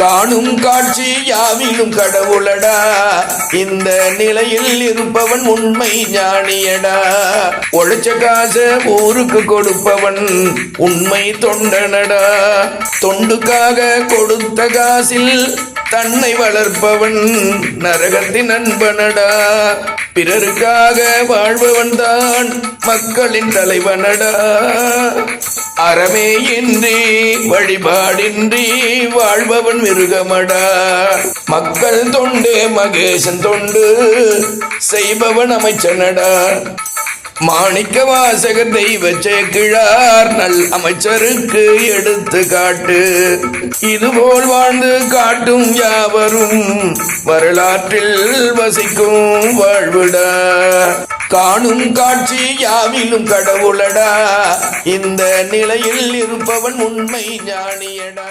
காணும் காட்சி யாவிலும் கடவுளடா. இந்த நிலையில் இருப்பவன் உண்மை ஞானியடா. உழைச்ச காச ஊருக்கு கொடுப்பவன் உண்மை தொண்டனடா. தொண்டுக்காக கொடுத்த காசில் தன்னை வளர்ப்பவன் நரகத்தின் நண்பனடா பிறருக்காக வாழ்பவன் தான் மக்களின் தலைவனடா. அறமே இன்றி வழிபாடின்றி வாழ்பவன் மிருகமடா. மக்கள் தொண்டு மகேசன் தொண்டு செய்பவன் அமைச்சனடா. மாணிக்க வாசகர் தெய்வ சேக்கிழார் நல் அமைச்சருக்கு எடுத்து காட்டு. இதுபோல் வாழ்ந்து காட்டும் யாவரும் வரலாற்றில் வசிக்கும் வாழ்விடா. காணும் காட்சி யாவிலும் கடவுளடா. இந்த நிலையில் இருப்பவன் உண்மை ஞானியடா.